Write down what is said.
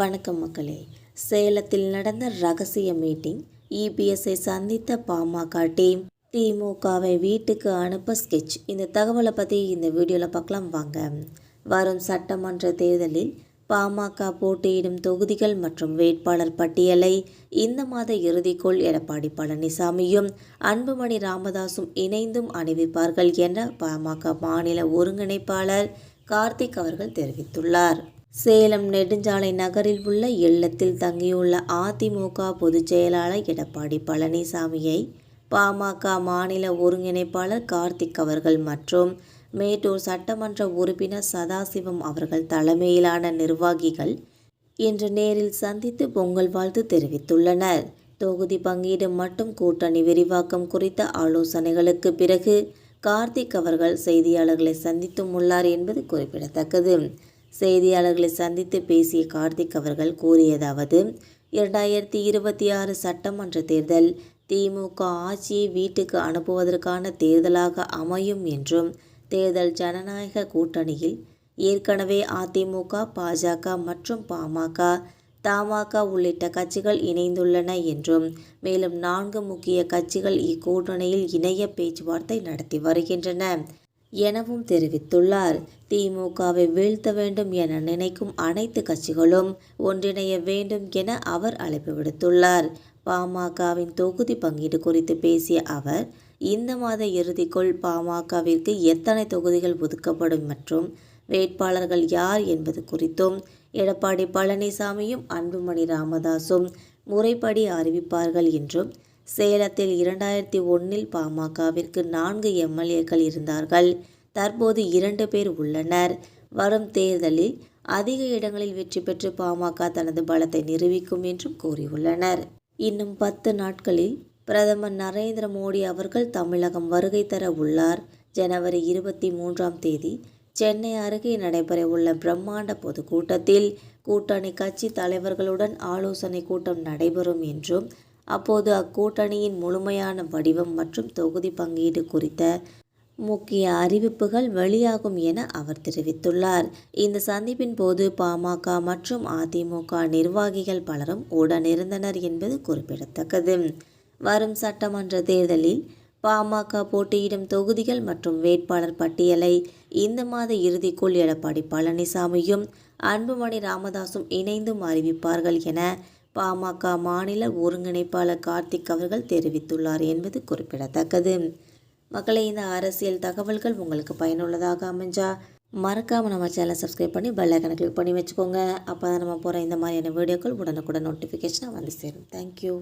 வணக்கம் மக்களே. சேலத்தில் நடந்த ரகசிய மீட்டிங் இபிஎஸ்ஐ சந்தித்த பாமக டீம். திமுகவை வீட்டுக்கு அனுப்ப ஸ்கெட்ச் இந்த தகவலை பற்றி இந்த வீடியோவில் பார்க்கலாம் வாங்க. வரும் சட்டமன்ற தேர்தலில் பாமக போட்டியிடும் தொகுதிகள் மற்றும் வேட்பாளர் பட்டியலை இந்த மாத இறுதிக்குள் எடப்பாடி பழனிசாமியும் அன்புமணி ராமதாசும் இணைந்தும் அறிவிப்பார்கள் என பாமக மாநில ஒருங்கிணைப்பாளர் கார்த்திக் அவர்கள் தெரிவித்துள்ளார். சேலம் நெடுஞ்சாலை நகரில் உள்ள இல்லத்தில் தங்கியுள்ள அதிமுக பொதுச் செயலாளர் எடப்பாடி பழனிசாமியை பாமக மாநில ஒருங்கிணைப்பாளர் கார்த்திக் அவர்கள் மற்றும் மேட்டூர் சட்டமன்ற உறுப்பினர் சதாசிவம் அவர்கள் தலைமையிலான நிர்வாகிகள் இன்று நேரில் சந்தித்து பொங்கல் வாழ்த்து தெரிவித்துள்ளனர். தொகுதி பங்கீடு மற்றும் கூட்டணி விரிவாக்கம் குறித்த ஆலோசனைகளுக்கு பிறகு கார்த்திக் அவர்கள் செய்தியாளர்களை சந்தித்தும் உள்ளார் என்பது குறிப்பிடத்தக்கது. செய்தியாளர்களை சந்தித்து பேசிய கார்த்திக் அவர்கள் கூறியதாவது இரண்டாயிரத்தி இருபத்தி ஆறு சட்டமன்ற தேர்தல் திமுக ஆட்சியை வீட்டுக்கு அனுப்புவதற்கான தேர்தலாக அமையும் என்றும் தேர்தல் ஜனநாயக கூட்டணியில் ஏற்கனவே அதிமுக பாஜக மற்றும் பாமக தமாக உள்ளிட்ட கட்சிகள் இணைந்துள்ளன என்றும் மேலும் நான்கு முக்கிய கட்சிகள் இக்கூட்டணியில் இணைய பேச்சுவார்த்தை நடத்தி வருகின்றன. எனவும் தெரிவித்துள்ளார். திமுகவை வீழ்த்த வேண்டும் என நினைக்கும் அனைத்து கட்சிகளும் ஒன்றிணைய வேண்டும் என அவர் அழைப்பு விடுத்துள்ளார். பாமகவின் தொகுதி பங்கீடு குறித்து பேசிய அவர் இந்த மாத இறுதிக்குள் பாமகவிற்கு எத்தனை தொகுதிகள் ஒதுக்கப்படும் மற்றும் வேட்பாளர்கள் யார் என்பது குறித்தும் எடப்பாடி பழனிசாமியும் அன்புமணி ராமதாசும் முறைப்படி அறிவிப்பார்கள் என்றும் சேலத்தில் இரண்டாயிரத்தி ஒன்றில் பாமகவிற்கு நான்கு எம்எல்ஏக்கள் இருந்தார்கள். தற்போது இரண்டு பேர் உள்ளனர். வரும் தேர்தலில் அதிக இடங்களில் வெற்றி பெற்று பாமக தனது பலத்தை நிரூபிக்கும் என்றும் கூறியுள்ளனர். இன்னும் பத்து நாட்களில் பிரதமர் நரேந்திர மோடி அவர்கள் தமிழகம் வருகை தர உள்ளார். ஜனவரி இருபத்தி மூன்றாம் தேதி சென்னை அருகே நடைபெறவுள்ள பிரம்மாண்ட பொதுக்கூட்டத்தில் கூட்டணி கட்சி தலைவர்களுடன் ஆலோசனை கூட்டம் நடைபெறும் என்றும் அப்போது அக்கூட்டணியின் முழுமையான வடிவம் மற்றும் தொகுதி பங்கீடு குறித்த முக்கிய அறிவிப்புகள் வெளியாகும் என அவர் தெரிவித்துள்ளார். இந்த சந்திப்பின் போது பாமக மற்றும் அதிமுக நிர்வாகிகள் பலரும் உடனிருந்தனர் என்பது குறிப்பிடத்தக்கது. வரும் சட்டமன்ற தேர்தலில் பாமக போட்டியிடும் தொகுதிகள் மற்றும் வேட்பாளர் பட்டியலை இந்த மாத இறுதிக்குள் எடப்பாடி பழனிசாமியும் அன்புமணி ராமதாசும் இணைந்தும் அறிவிப்பார்கள் என பாமக மாநில ஒருங்கிணைப்பாளர் கார்த்திக் அவர்கள் தெரிவித்துள்ளார் என்பது குறிப்பிடத்தக்கது. மக்களை இந்த அரசியல் தகவல்கள் உங்களுக்கு பயனுள்ளதாக அமைஞ்சா மறக்காமல் நம்ம சேனலை சப்ஸ்கிரைப் பண்ணி பெல் ஐக்கனை கிளிக் பண்ணி வச்சுக்கோங்க. அப்போ தான் நம்ம போகிற இந்த மாதிரியான வீடியோக்கள் உடனுக்குடன் நோட்டிஃபிகேஷனாக வந்து சேரும். தேங்க்யூ